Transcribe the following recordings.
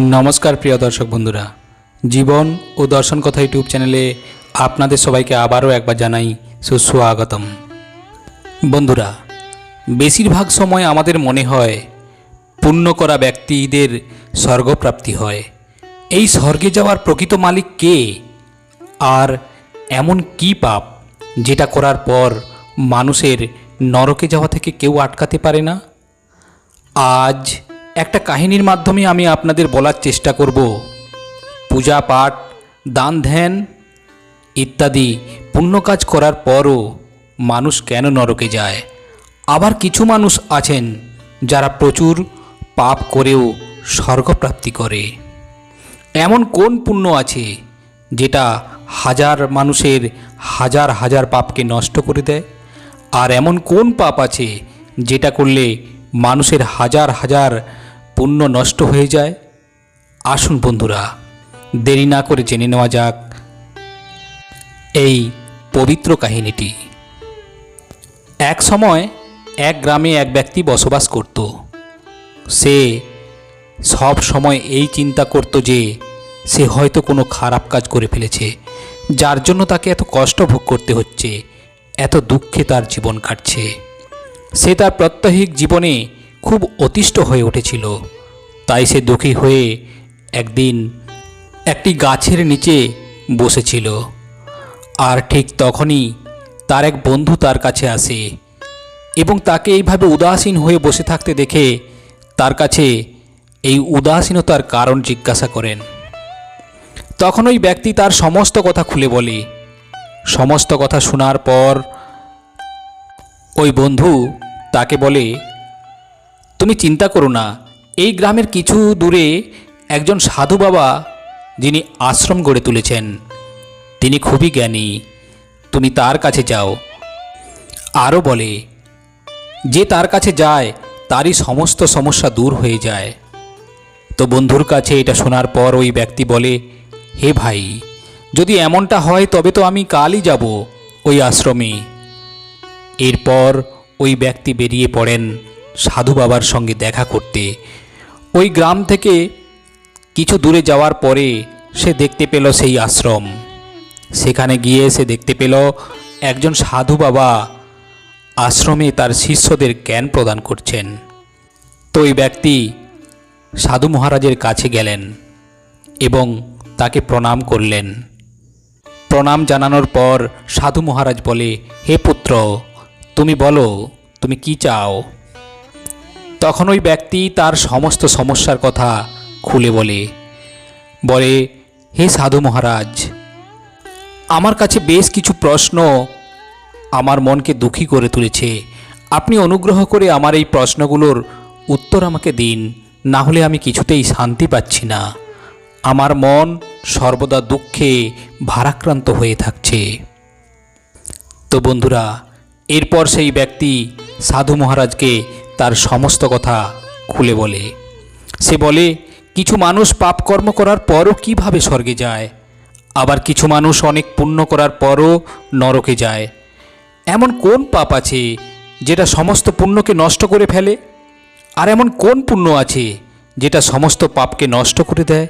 নমস্কার প্রিয় দর্শক বন্ধুরা। জীবন ও দর্শন কথা ইউটিউব চ্যানেলে আপনাদের সবাইকে আবারও একবার জানাই সুস্বাগতম। বন্ধুরা, বেশিরভাগ সময় আমাদের মনে হয় পুণ্য করা ব্যক্তিদের স্বর্গপ্রাপ্তি হয়। এই স্বর্গে যাওয়ার প্রকৃত মালিক কে? আর এমন কি পাপ যেটা করার পর মানুষের নরকে যাওয়া থেকে কেউ আটকাতে পারে না? আজ একটা কাহিনীর মাধ্যমে আমি আপনাদের বলার চেষ্টা করব। পূজা পাঠ, দান ধ্যান ইত্যাদি পুণ্য কাজ করার পরও মানুষ কেন নরকে যায়? আবার কিছু মানুষ আছেন যারা প্রচুর পাপ করেও স্বর্গপ্রাপ্তি করে। এমন কোন পুণ্য আছে যেটা হাজার মানুষের হাজার হাজার পাপকে নষ্ট করে দেয়? আর এমন কোন পাপ আছে যেটা করলে মানুষের হাজার হাজার পুণ্য নষ্ট হয়ে যায়। আসুন বন্ধুরা, দেরি না করে জেনে নেওয়া যাক এই পবিত্র কাহিনীটি। এক সময় এক গ্রামে এক ব্যক্তি বসবাস করত। সে সব সময় এই চিন্তা করত যে সে হয়তো কোনো খারাপ কাজ করে ফেলেছে, যার জন্য তাকে এত কষ্ট ভোগ করতে হচ্ছে, এত দুঃখে তার জীবন কাটছে। সে তার প্রত্যহিক জীবনে খুব অতিষ্ঠ হয়ে উঠেছিল। তাই সে দুঃখী হয়ে একদিন একটি গাছের নিচে বসেছিল। আর ঠিক তখনই তার এক বন্ধু তার কাছে আসে এবং তাকে এইভাবে উদাসীন হয়ে বসে থাকতে দেখে তার কাছে এই উদাসীনতার কারণ জিজ্ঞাসা করেন। তখন ওই ব্যক্তি তার সমস্ত কথা খুলে বলে। সমস্ত কথা শোনার পর ওই বন্ধু তাকে বলে তুমি চিন্তা করো না, এই গ্রামের কিছু দূরে একজন সাধু বাবা যিনি আশ্রম গড়ে তুলেছেন। তিনি খুবই জ্ঞানী। তুমি তার কাছে যাও। আরও বলে, যে তার কাছে যায়, তারই সমস্ত সমস্যা দূর হয়ে যায়। তো বন্ধুর কাছে এটা শোনার পর ওই ব্যক্তি বলে, হে ভাই, যদি এমনটা হয় তবে তো আমি কালই যাব ওই আশ্রমে। এরপর ওই ব্যক্তি বেরিয়ে পড়েন সাধু বাবার সঙ্গে দেখা করতে। ওই গ্রাম থেকে কিছু দূরে যাওয়ার পরে সে দেখতে পেল সেই আশ্রম। সেখানে গিয়ে সে দেখতে পেল একজন সাধু বাবা আশ্রমে তার শিষ্যদের জ্ঞান প্রদান করছেন। তো ওই ব্যক্তি সাধু মহারাজের কাছে গেলেন এবং তাকে প্রণাম করলেন। প্রণাম জানানোর পর সাধু মহারাজ বলে, হে পুত্র, তুমি বলো, তুমি কি চাও? তখন ওই ব্যক্তি তার সমস্ত সমস্যার কথা খুলে বলে বলে, হে সাধু মহারাজ, আমার কাছে বেশ কিছু প্রশ্ন আমার মনকে দুঃখী করে তুলেছে। আপনি অনুগ্রহ করে আমার এই প্রশ্নগুলোর উত্তর আমাকে দিন, না হলে আমি কিছুতেই শান্তি পাচ্ছি না। আমার মন সর্বদা দুঃখে ভারাক্রান্ত হয়ে থাকছে। তো বন্ধুরা, এরপর সেই ব্যক্তি সাধু মহারাজকে তার সমস্ত কথা খুলে বলে। সে বলে, কিছু মানুষ পাপকর্ম করার পরও কীভাবে স্বর্গে যায়? আবার কিছু মানুষ অনেক পুণ্য করার পরও নরকে যায়। এমন কোন পাপ আছে যেটা সমস্ত পুণ্যকে নষ্ট করে ফেলে? আর এমন কোন পুণ্য আছে যেটা সমস্ত পাপকে নষ্ট করে দেয়?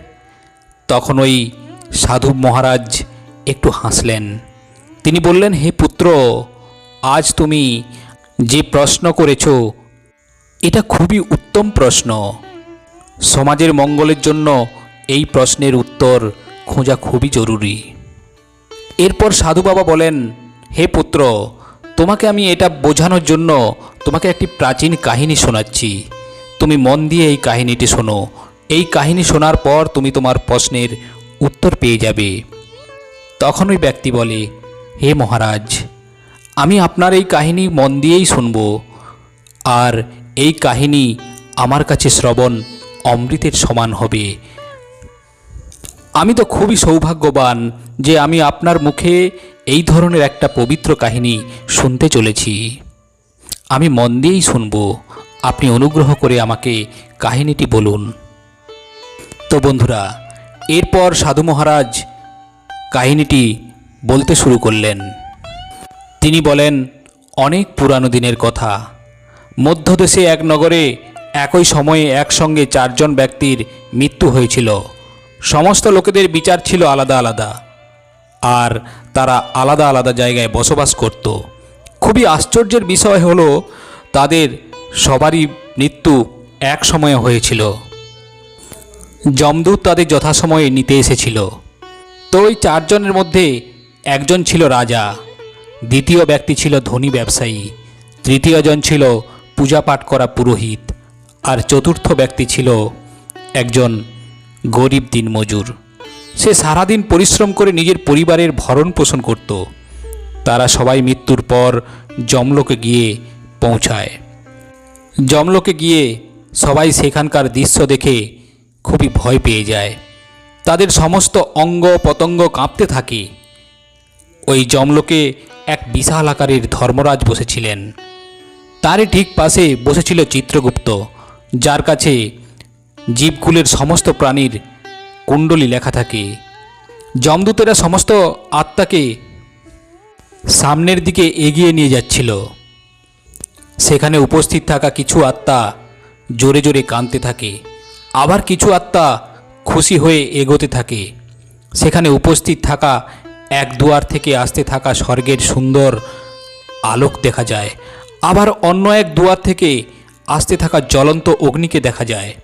তখন ওই সাধু মহারাজ একটু হাসলেন। তিনি বললেন, হে পুত্র, আজ তুমি যে প্রশ্ন করেছ এটা খুবই উত্তম প্রশ্ন। সমাজের মঙ্গলের জন্য এই প্রশ্নের উত্তর খোঁজা খুবই জরুরি। এরপর সাধু বাবা বলেন, হে পুত্র, তোমাকে আমি এটা বোঝানোর জন্য তোমাকে একটি প্রাচীন কাহিনী শোনাচ্ছি। তুমি মন দিয়ে এই কাহিনীটি শোনো। এই কাহিনী শোনার পর তুমি তোমার প্রশ্নের উত্তর পেয়ে যাবে। তখন ওই ব্যক্তি বলে, হে মহারাজ, আমি আপনার এই কাহিনী মন দিয়েই শুনব। আর এই কাহিনী আমার কাছে শ্রবণ অমৃতের সমান হবে। আমি তো খুবই সৌভাগ্যবান যে আমি আপনার মুখে এই ধরনের একটা পবিত্র কাহিনী শুনতে চলেছি। আমি মন দিয়েই শুনব। আপনি অনুগ্রহ করে আমাকে কাহিনীটি বলুন। তো বন্ধুরা, এরপর সাধু মহারাজ কাহিনীটি বলতে শুরু করলেন। তিনি বলেন, অনেক পুরানো দিনের কথা। মধ্যদেশে এক নগরে একই সময়ে একসঙ্গে চারজন ব্যক্তির মৃত্যু হয়েছিল। সমস্ত লোকেদের বিচার ছিল আলাদা আলাদা। আর তারা আলাদা আলাদা জায়গায় বসবাস করত। খুবই আশ্চর্যের বিষয় হলো, তাদের সবারই মৃত্যু এক সময়ে হয়েছিল। যমদূত তাদের যথাসময়ে নিতে এসেছিল। তো ওই চারজনের মধ্যে একজন ছিল রাজা, দ্বিতীয় ব্যক্তি ছিল ধনী ব্যবসায়ী, তৃতীয়জন ছিল পূজা পাঠ করা পুরোহিত আর চতুর্থ ব্যক্তি ছিল একজন গরিব দিনমজুর। সে সারাদিন পরিশ্রম করে নিজের পরিবারের ভরণ পোষণ করত। তারা সবাই মৃত্যুর পর জমলোকে গিয়ে পৌঁছায়। জমলোকে গিয়ে সবাই সেখানকার দৃশ্য দেখে খুবই ভয় পেয়ে যায়। তাদের সমস্ত অঙ্গ পতঙ্গ কাঁপতে থাকে। ওই জমলোকে এক বিশাল আকারের ধর্মরাজ বসেছিলেন। তারই ঠিক পাশে বসেছিল চিত্রগুপ্ত, যার কাছে জীবকুলের সমস্ত প্রাণীর কুণ্ডলী লেখা থাকে। যমদূতেরা সমস্ত আত্মাকে সামনের দিকে এগিয়ে নিয়ে যাচ্ছিল। সেখানে উপস্থিত থাকা কিছু আত্মা জোরে জোরে কাঁদতে থাকে। আবার কিছু আত্মা খুশি হয়ে এগোতে থাকে। সেখানে উপস্থিত থাকা এক দুয়ার থেকে আসতে থাকা স্বর্গের সুন্দর আলোক দেখা যায়। আবার অন্য এক দুয়ার থেকে আসতে থাকা জ্বলন্ত অগ্নিকে দেখা যায়।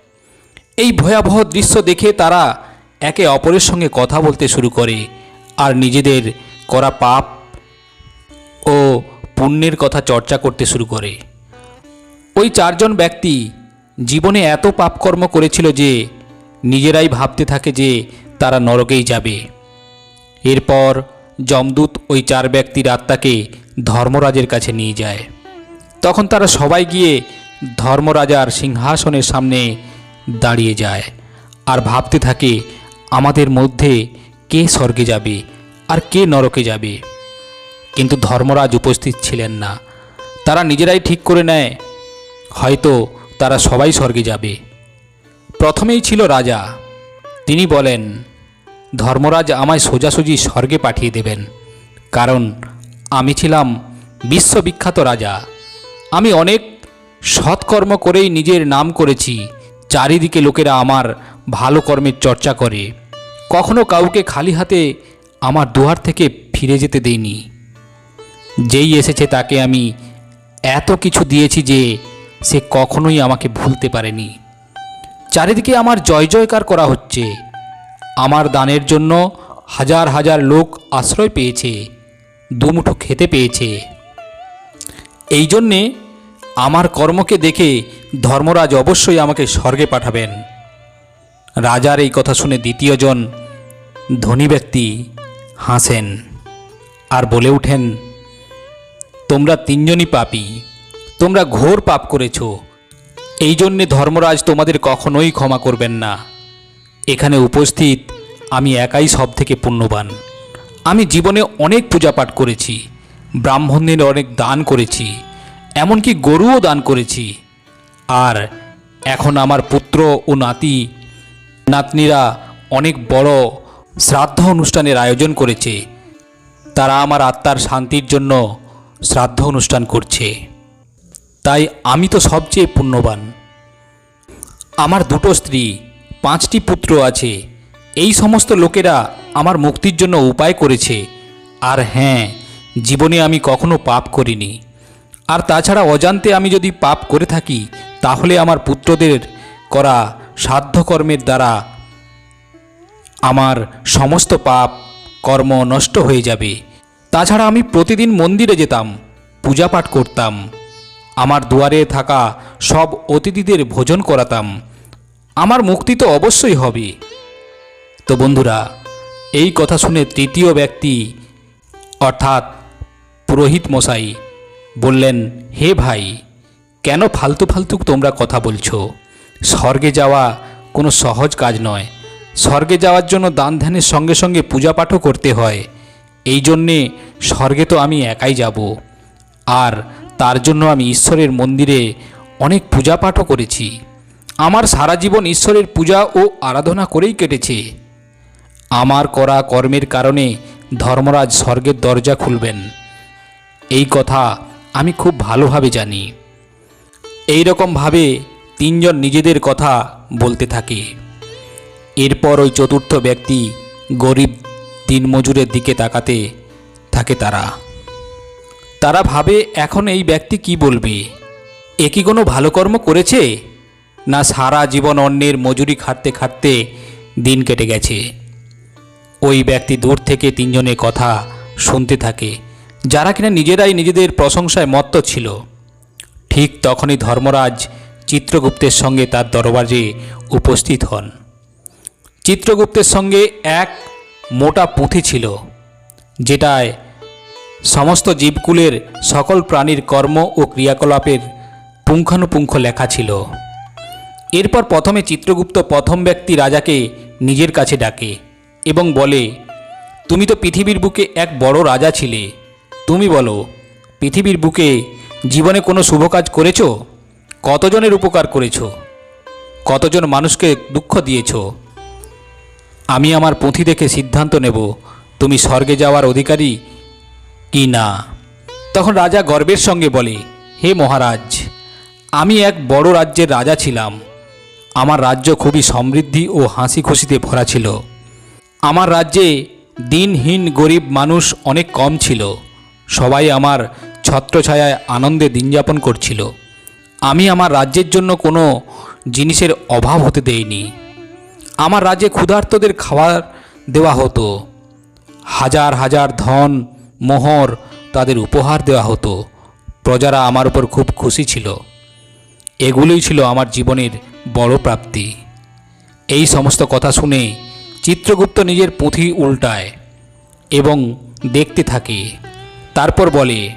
এই ভয়াবহ দৃশ্য দেখে তারা একে অপরের সঙ্গে কথা বলতে শুরু করে আর নিজেদের করা পাপ ও পুণ্যের কথা চর্চা করতে শুরু করে। ওই চারজন ব্যক্তি জীবনে এত পাপকর্ম করেছিল যে নিজেরাই ভাবতে থাকে যে তারা নরকেই যাবে। এরপর যমদূত ওই চার ব্যক্তির আত্মাকে ধর্মরাজের কাছে নিয়ে যায়। তখন তারা সবাই গিয়ে ধর্মরাজার সিংহাসনের সামনে দাঁড়িয়ে যায় আর ভাবতে থাকে, আমাদের মধ্যে কে স্বর্গে যাবে আর কে নরকে যাবে? কিন্তু ধর্মরাজ উপস্থিত ছিলেন না। তারা নিজেরাই ঠিক করে নেয়, হয়তো তারা সবাই স্বর্গে যাবে। প্রথমেই ছিল রাজা। তিনি বলেন, ধর্মরাজ আমায় সোজাসুজি স্বর্গে পাঠিয়ে দেবেন, কারণ আমি ছিলাম বিশ্ববিখ্যাত রাজা। আমি অনেক সৎকর্ম করেই নিজের নাম করেছি। চারিদিকে লোকেরা আমার ভালো কর্মের চর্চা করে। কখনো কাউকে খালি হাতে আমার দুয়ার থেকে ফিরে যেতে দেইনি। যেই এসেছে তাকে আমি এত কিছু দিয়েছি যে সে কখনোই আমাকে ভুলতে পারেনি। চারিদিকে আমার জয় জয়কার করা হচ্ছে। আমার দানের জন্য হাজার হাজার লোক আশ্রয় পেয়েছে, দুমুঠো খেতে পেয়েছে। এই জন্যে আমার কর্মকে দেখে ধর্মরাজ অবশ্যই আমাকে স্বর্গে পাঠাবেন। রাজার এই কথা শুনে দ্বিতীয়জন ধনী ব্যক্তি হাসেন আর বলে ওঠেন, তোমরা তিনজনই পাপী, তোমরা ঘোর পাপ করেছ। এই জন্যে ধর্মরাজ তোমাদের কখনোই ক্ষমা করবেন না। এখানে উপস্থিত আমি একাই সব থেকে পুণ্যবান। আমি জীবনে অনেক পূজাপাঠ করেছি, ব্রাহ্মণদের অনেক দান করেছি এমনকি গরুও দান করেছি। আর এখন আমার পুত্র ও নাতি, নাতনিরা অনেক বড় শ্রাদ্ধ অনুষ্ঠানের আয়োজন করেছে। তারা আমার আত্মার শান্তির জন্য শ্রাদ্ধ অনুষ্ঠান করছে। তাই আমি তো সবচেয়ে পুণ্যবান। আমার দুটো স্ত্রী, পাঁচটি পুত্র আছে। এই সমস্ত লোকেরা আমার মুক্তির জন্য উপায় করেছে। আর হ্যাঁ জীবনে আমি কখনো পাপ করিনি। আর তাছাড়া অজান্তে আমি যদি পাপ করে থাকি, তাহলে আমার পুত্রদের করা সাধ্যকর্মের দ্বারা আমার সমস্ত পাপ কর্ম নষ্ট হয়ে যাবে। তাছাড়া আমি প্রতিদিন মন্দিরে যেতাম পূজা পাঠ করতাম, আমার দুয়ারে থাকা সব অতিথিদের ভোজন করাতাম। আমার মুক্তি তো অবশ্যই হবে। তো বন্ধুরা, এই কথা শুনে তৃতীয় ব্যক্তি, অর্থাৎ পুরোহিত মশাই বললেন, হে ভাই, কেন ফালতু ফালতু তোমরা কথা বলছো? স্বর্গে যাওয়া কোনো সহজ কাজ নয়। স্বর্গে যাওয়ার জন্য দান ধ্যানের সঙ্গে সঙ্গে পূজা পাঠও করতে হয়। এই জন্যে স্বর্গে তো আমি একাই যাব। আর তার জন্য আমি ঈশ্বরের মন্দিরে অনেক পূজা পাঠও করেছি। আমার সারা জীবন ঈশ্বরের পূজা ও আরাধনা করেই কেটেছে। আমার করা কর্মের কারণে ধর্মরাজ স্বর্গের দরজা খুলবেন। এই কথা আমি খুব ভালোভাবে জানি। এই রকমভাবে তিনজন নিজেদের কথা বলতে থাকে। এরপর ওই চতুর্থ ব্যক্তি গরিব দিনমজুরের দিকে তাকাতে থাকে তারা। তারা ভাবে, এখন এই ব্যক্তি কি বলবে? এ কি কোনো ভালো কর্ম করেছে? না সারা জীবন অন্যের মজুরি খাটতে খাটতে দিন কেটে গেছে? ওই ব্যক্তি দূর থেকে তিনজনের কথা শুনতে থাকে। যারা কিনা নিজেরাই নিজেদের প্রশংসায় মত্ত ছিল, ঠিক তখনই ধর্মরাজ চিত্রগুপ্তের সঙ্গে তার দরবারে উপস্থিত হন। চিত্রগুপ্তের সঙ্গে এক মোটা পুঁথি ছিল, যেটায় সমস্ত জীবকুলের সকল প্রাণীর কর্ম ও ক্রিয়াকলাপের পুঙ্খানুপুঙ্খ লেখা ছিল। এরপর প্রথমে চিত্রগুপ্ত প্রথম ব্যক্তি রাজাকে নিজের কাছে ডাকে এবং বলে, তুমি তো পৃথিবীর বুকে এক বড় রাজা ছিলে তুমি বলো, পৃথিবীর বুকে জীবনে কোনো শুভ কাজ করেছ? কতজনের উপকার করেছ? কতজন মানুষকে দুঃখ দিয়েছ? আমি আমার পুঁথি দেখে সিদ্ধান্ত নেব, তুমি স্বর্গে যাওয়ার অধিকারী কি না? তখন রাজা গর্বের সঙ্গে বলে, হে মহারাজ, আমি এক বড় রাজ্যের রাজা ছিলাম। আমার রাজ্য খুবই সমৃদ্ধি ও হাসি খুশিতে ভরা ছিল। আমার রাজ্যে দিনহীন গরিব মানুষ অনেক কম ছিল। সবাই আমার ছত্রছায়ায় আনন্দে দিনযাপন করছিল। আমি আমার রাজ্যের জন্য কোনো জিনিসের অভাব হতে দেইনি। আমার রাজ্যে ক্ষুধার্তদের খাবার দেওয়া হতো। হাজার হাজার ধন, মোহর তাদের উপহার দেওয়া হতো। প্রজারা আমার উপর খুব খুশি ছিল। এগুলোই ছিল আমার জীবনের বড় প্রাপ্তি। এই সমস্ত কথা শুনে চিত্রগুপ্ত নিজের পুঁথি উল্টায় এবং দেখতে থাকে তারপর বলে,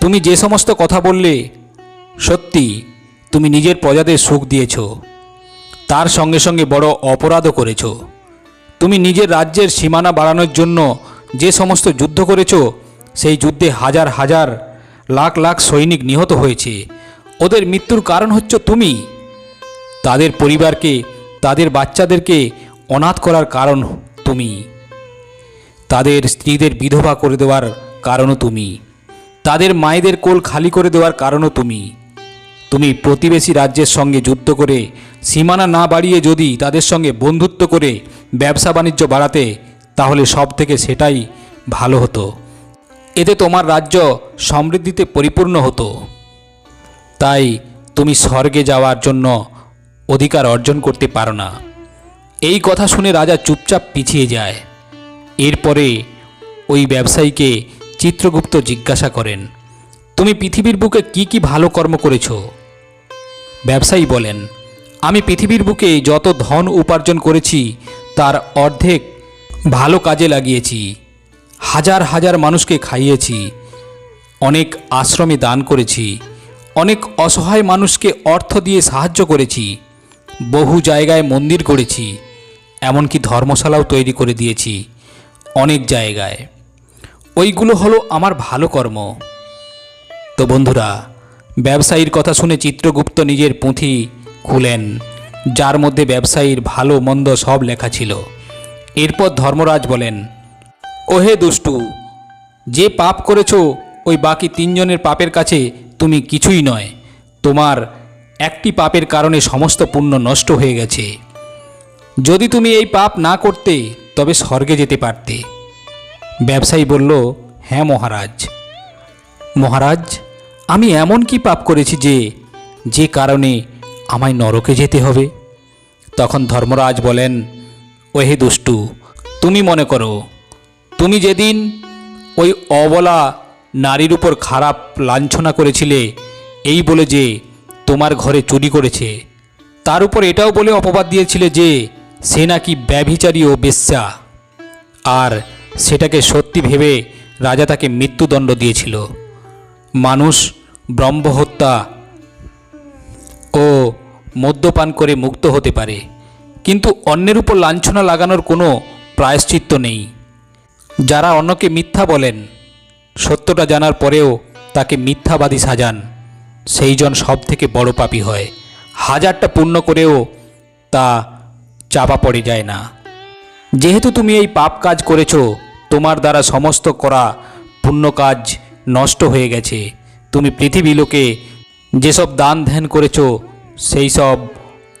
তুমি যে সমস্ত কথা বললে, সত্যি তুমি নিজের প্রজাদের সুখ দিয়েছ। তার সঙ্গে সঙ্গে বড় অপরাধও করেছ। তুমি নিজের রাজ্যের সীমানা বাড়ানোর জন্য যে সমস্ত যুদ্ধ করেছ, সেই যুদ্ধে হাজার হাজার লাখ লাখ সৈনিক নিহত হয়েছে। ওদের মৃত্যুর কারণ হচ্ছে তুমি। তাদের পরিবারকে, তাদের বাচ্চাদেরকে অনাথ করার কারণ তুমি। তাদের স্ত্রীদের বিধবা করে দেওয়ার কারণও তুমি। তাদের মায়েদের কোল খালি করে দেওয়ার কারণও তুমি। তুমি প্রতিবেশী রাজ্যের সঙ্গে যুদ্ধ করে, সীমানা না বাড়িয়ে যদি তাদের সঙ্গে বন্ধুত্ব করে, ব্যবসা বাণিজ্য বাড়াতে, তাহলে সব থেকে সেটাই ভালো হতো। এতে তোমার রাজ্য সমৃদ্ধিতে পরিপূর্ণ হতো। তাই তুমি স্বর্গে যাওয়ার জন্য অধিকার অর্জন করতে পারো না। এই কথা শুনে রাজা চুপচাপ পিছিয়ে যায়। এরপরে ওই ব্যবসায়ীকে চিত্রগুপ্ত জিজ্ঞাসা করেন, তুমি পৃথিবীর বুকে কি কি ভালো কর্ম করেছ? ব্যবসায়ী বলেন, আমি পৃথিবীর বুকে যত ধন উপার্জন করেছি, তার অর্ধেক ভালো কাজে লাগিয়েছি। হাজার হাজার মানুষকে খাইয়েছি, অনেক আশ্রমে দান করেছি, অনেক অসহায় মানুষকে অর্থ দিয়ে সাহায্য করেছি, বহু জায়গায় মন্দির করেছি, এমনকি ধর্মশালাও তৈরি করে দিয়েছি, অনেক জায়গায়। ওইগুলো হলো আমার ভালো কর্ম। তো বন্ধুরা, ব্যবসায়ীর কথা শুনে চিত্রগুপ্ত নিজের পুঁথি খুলেন, যার মধ্যে ব্যবসায়ীর ভালো মন্দ সব লেখা ছিল। এরপর ধর্মরাজ বলেন, ওহে দুষ্টু, যে পাপ করেছ, ওই বাকি তিনজনের পাপের কাছে তুমি কিছুই নয়। তোমার একটি পাপের কারণে সমস্ত পুণ্য নষ্ট হয়ে গেছে। যদি তুমি এই পাপ না করতে, তবে স্বর্গে যেতে পারতে। ব্যবসায়ী বলল হ্যাঁ মহারাজ। মহারাজ, আমি এমন কি পাপ করেছি যে যে কারণে আমায় নরকে যেতে হবে? তখন ধর্মরাজ বলেন, ওহে দুষ্টু, তুমি মনে করো, তুমি যেদিন ওই অবলা নারীর উপর খারাপ লাঞ্ছনা করেছিলে, এই বলে যে তোমার ঘরে চুরি করেছে, তার উপর এটাও বলে অপবাদ দিয়েছিলে যে, সে নাকি ব্যভিচারী ও বেশ্যা। আর সেটাকে সত্যি ভেবে রাজা তাকে মৃত্যুদণ্ড দিয়েছিল। মানুষ ব্রহ্মহত্যা ও মদ্যপান করে মুক্ত হতে পারে, কিন্তু অন্যের উপর লাঞ্ছনা লাগানোর কোনো প্রায়শ্চিত্ত নেই। যারা অন্যকে মিথ্যা বলেন, সত্যটা জানার পরেও তাকে মিথ্যাবাদী সাজান। সেইজন সব থেকে বড় পাপী হয়। হাজারটা পূর্ণ করেও তা চাপা পড়ে যায় না। যেহেতু তুমি এই পাপ কাজ করেছ তোমার দ্বারা সমস্ত করা পুণ্য কাজ নষ্ট হয়ে গেছে। তুমি পৃথিবী লোকে যেসব দান ধ্যান করেছ, সেই সব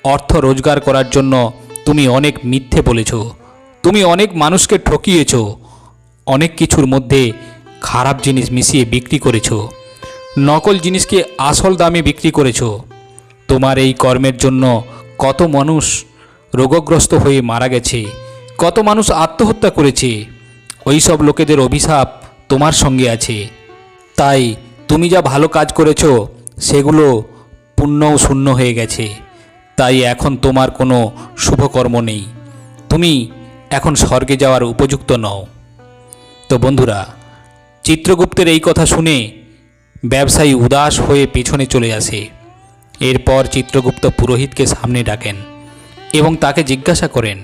অর্থ রোজগার করার জন্য তুমি অনেক মিথ্যে বলেছ। তুমি অনেক মানুষকে ঠকিয়েছ। অনেক কিছুর মধ্যে খারাপ জিনিস মিশিয়ে বিক্রি করেছ। নকল জিনিসকে আসল দামে বিক্রি করেছ। তোমার এই কর্মের জন্য কত মানুষ রোগগ্রস্ত হয়ে মারা গেছে। কত মানুষ আত্মহত্যা করেছে। ওই সব লোকেদের অভিশাপ তোমার সঙ্গে আছে। তাই তুমি যা ভালো কাজ করেছ, সেগুলো পুণ্যও শূন্য হয়ে গেছে। তাই এখন তোমার কোনো শুভকর্ম নেই। তুমি এখন স্বর্গে যাওয়ার উপযুক্ত নও। তো বন্ধুরা, চিত্রগুপ্তের এই কথা শুনে ব্যবসায়ী উদাস হয়ে পেছনে চলে আসে। এরপর চিত্রগুপ্ত পুরোহিতকে সামনে ডাকেন এবং তাকে জিজ্ঞাসা করেন,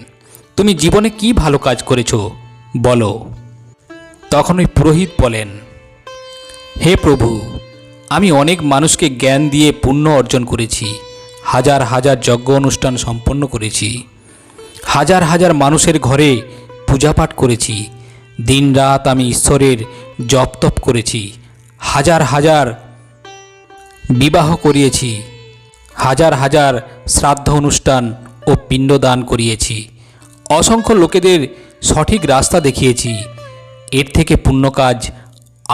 তুমি জীবনে কি ভালো কাজ করেছ? বলো। তখন ওই পুরোহিত বলেন, হে প্রভু, আমি অনেক মানুষকে জ্ঞান দিয়ে পুণ্য অর্জন করেছি, হাজার হাজার যজ্ঞ অনুষ্ঠান সম্পন্ন করেছি, হাজার হাজার মানুষের ঘরে পূজাপাঠ করেছি, দিনরাত আমি ঈশ্বরের জপ তপ করেছি, হাজার হাজার বিবাহ করিয়েছি, হাজার হাজার শ্রাদ্ধ অনুষ্ঠান ও পিণ্ডদান করিয়েছি, অসংখ্য লোকেদের সঠিক রাস্তা দেখিয়েছি। এর থেকে পুণ্য কাজ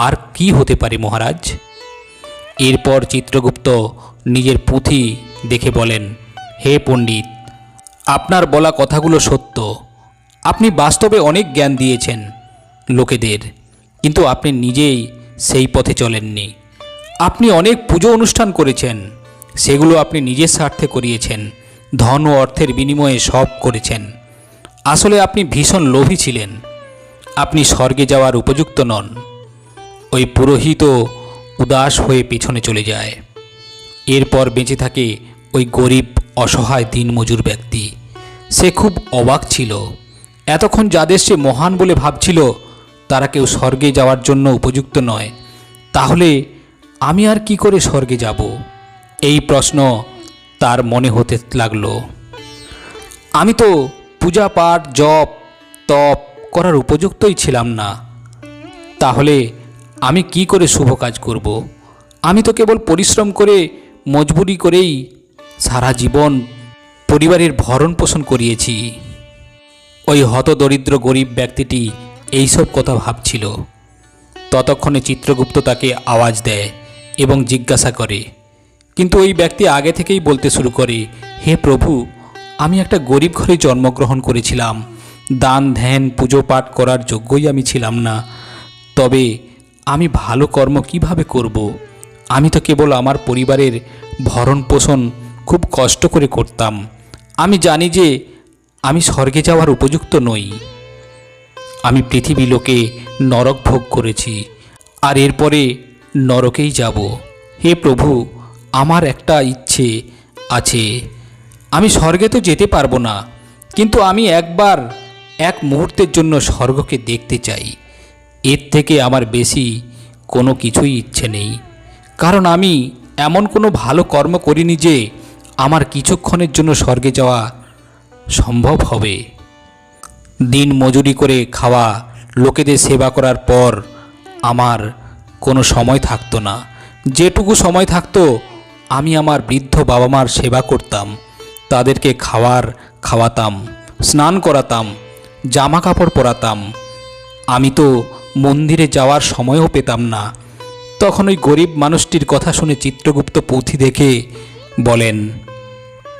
আর কি হতে পারে মহারাজ? এরপর চিত্রগুপ্ত নিজের পুঁথি দেখে বলেন, হে পণ্ডিত, আপনার বলা কথাগুলো সত্য। আপনি বাস্তবে অনেক জ্ঞান দিয়েছেন লোকেদের, কিন্তু আপনি নিজেই সেই পথে চলেননি। আপনি অনেক পুজো অনুষ্ঠান করেছেন, সেগুলো আপনি নিজের স্বার্থে করিয়েছেন, ধন ও অর্থের বিনিময়ে সব করেছেন। আসলে আপনি ভীষণ লোভী ছিলেন। আপনি স্বর্গে যাওয়ার উপযুক্ত নন। ওই পুরোহিত উদাস হয়ে পেছনে চলে যায়। এরপর বেঁচে থাকে ওই গরিব, অসহায়, দিনমজুর ব্যক্তি। সে খুব অবাক ছিল। এতক্ষণ যাদের সে মহান বলে ভাবছিল, তারা কেউ স্বর্গে যাওয়ার জন্য উপযুক্ত নয়। তাহলে আমি আর কি করে স্বর্গে যাব? এই প্রশ্ন তার মনে হতে লাগল। আমি তো পূজা পাঠ, জপ, তপ করার উপযুক্তই ছিলাম না। তাহলে আমি কি করে শুভ কাজ করব। আমি তো কেবল পরিশ্রম করে, মজবুরি করেই সারা জীবন পরিবারের ভরণ পোষণ করিয়েছি। ওই হতদরিদ্র গরিব ব্যক্তিটি এইসব কথা ভাবছিল। ততক্ষণে চিত্রগুপ্ত তাকে আওয়াজ দেয় এবং জিজ্ঞাসা করে, কিন্তু ওই ব্যক্তি আগে থেকেই বলতে শুরু করে, হে প্রভু আমি একটা গরিব ঘরে জন্মগ্রহণ করেছিলাম। দান, ধ্যান পুজো পাঠ করার যোগ্যই আমি ছিলাম না। তবে আমি ভালো কর্ম কীভাবে করব। আমি তো কেবল আমার পরিবারের ভরণ পোষণ খুব কষ্ট করে করতাম। আমি জানি যে আমি স্বর্গে যাওয়ার উপযুক্ত নই। আমি পৃথিবী লোকে নরক ভোগ করেছি, আর এরপরে নরকেই যাব। হে প্রভু, আমার একটা ইচ্ছে আছে। আমি স্বর্গে তো যেতে পারব না, কিন্তু আমি একবার এক মুহূর্তের জন্য স্বর্গকে দেখতে চাই। এর থেকে আমার বেশি কোনো কিছুই ইচ্ছে নেই। কারণ আমি এমন কোনো ভালো কর্ম করিনি যে আমার কিছুক্ষণের জন্য স্বর্গে যাওয়া সম্ভব হবে। দিন মজুরি করে খাওয়া, লোকেদের সেবা করার পর আমার কোনো সময় থাকতো না। যেটুকু সময় থাকতো, আমি আমার বৃদ্ধ বাবা মার সেবা করতাম। তাদেরকে খাওয়ার, খাওয়াতাম, স্নান করাতাম জামা কাপড় পরাতাম। আমি তো মন্দিরে যাওয়ার সময়ও পেতাম না। তখন ওই গরিব মানুষটির কথা শুনে চিত্রগুপ্ত পুঁথি দেখে বলেন,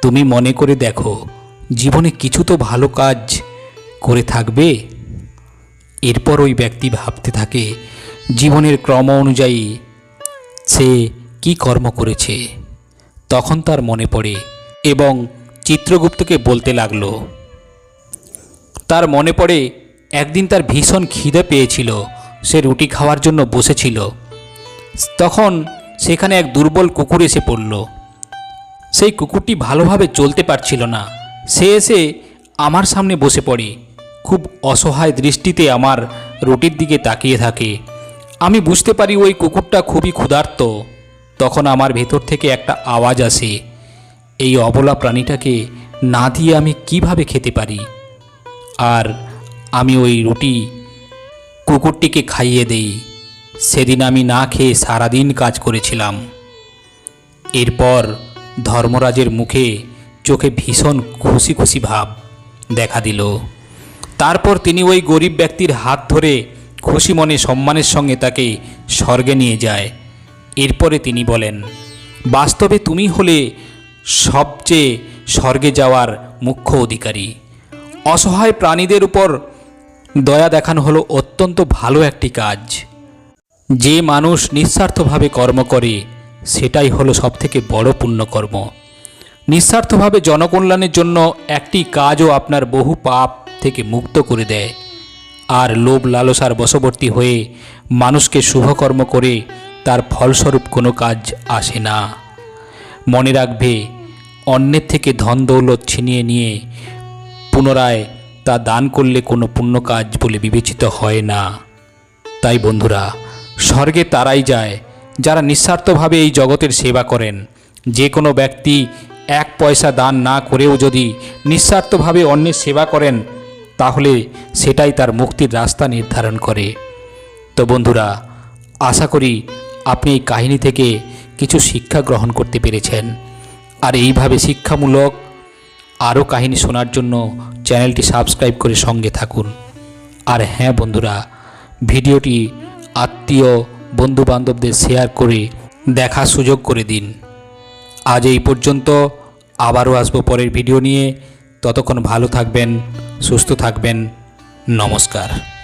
তুমি মনে করে দেখো, জীবনে কিছু তো ভালো কাজ করে থাকবে। এরপর ওই ব্যক্তি ভাবতে থাকে, জীবনের ক্রম অনুযায়ী সে কি কর্ম করেছে। তখন তার মনে পড়ে এবং চিত্রগুপ্তকে বলতে লাগল, তার মনে পড়ে একদিন তার ভীষণ খিদে পেয়েছিল, সে রুটি খাওয়ার জন্য বসেছিল। তখন সেখানে এক দুর্বল কুকুর এসে পড়ল। সেই কুকুরটি ভালোভাবে চলতে পারছিল না। সে এসে আমার সামনে বসে পড়ে। খুব অসহায় দৃষ্টিতে আমার রুটির দিকে তাকিয়ে থাকে। আমি বুঝতে পারি ওই কুকুরটা খুবই ক্ষুধার্ত। তখন আমার ভেতর থেকে একটা আওয়াজ আসে। এই অবলা প্রাণীটাকে না দিয়ে আমি কীভাবে খেতে পারি? আর আমি ওই রুটি কুকুরটিকে খাইয়ে দেই। সেদিন আমি না খেয়ে সারাদিন কাজ করেছিলাম। এরপর ধর্মরাজের মুখে চোখে ভীষণ খুশি খুশি ভাব দেখা দিল। তারপর তিনি ওই গরিব ব্যক্তির হাত ধরে খুশি মনে সম্মানের সঙ্গে তাকে স্বর্গে নিয়ে যায়। এরপরে তিনি বলেন, বাস্তবে তুমি হলে সবচেয়ে স্বর্গে যাওয়ার মুখ্য অধিকারী। অসহায় প্রাণীদের উপর দয়া দেখানো হলো অত্যন্ত ভালো একটি কাজ। যে মানুষ নিঃস্বার্থভাবে কর্ম করে, সেটাই হলো সবথেকে বড় পুণ্যকর্ম। নিঃস্বার্থভাবে জনকল্যাণের জন্য একটি কাজও আপনার বহু পাপ থেকে মুক্ত করে দেয়। আর লোভ লালসার বশবর্তী হয়ে মানুষকে শুভকর্ম করে তার ফলস্বরূপ কোনো কাজ আসে না। মনে রাখবে অন্যের থেকে ধন দৌলত ছিনিয়ে নিয়ে পুনরায় তা দান করলে কোনো পুণ্য কাজ বলে বিবেচিত হয় না। তাই বন্ধুরা, স্বর্গে তারাই যায় যারা নিঃস্বার্থভাবে এই জগতের সেবা করেন। যে কোনো ব্যক্তি এক পয়সা দান না করেও যদি নিঃস্বার্থভাবে অন্যের সেবা করেন, তাহলে সেটাই তার মুক্তির রাস্তা নির্ধারণ করে। তো বন্ধুরা, আশা করি আপনি এই কাহিনী থেকে কিছু শিক্ষা গ্রহণ করতে পেরেছেন। আর এইভাবে শিক্ষামূলক আরও কাহিনী শোনার জন্য চ্যানেলটি সাবস্ক্রাইব করে সঙ্গে থাকুন। আর হ্যাঁ বন্ধুরা, ভিডিওটি আত্মীয় বন্ধু বান্ধবদের শেয়ার করে দেখার সুযোগ করে দিন। আজ এই পর্যন্ত, আবারও আসব পরের ভিডিও নিয়ে। ততক্ষণ ভালো থাকবেন, সুস্থ থাকবেন। নমস্কার।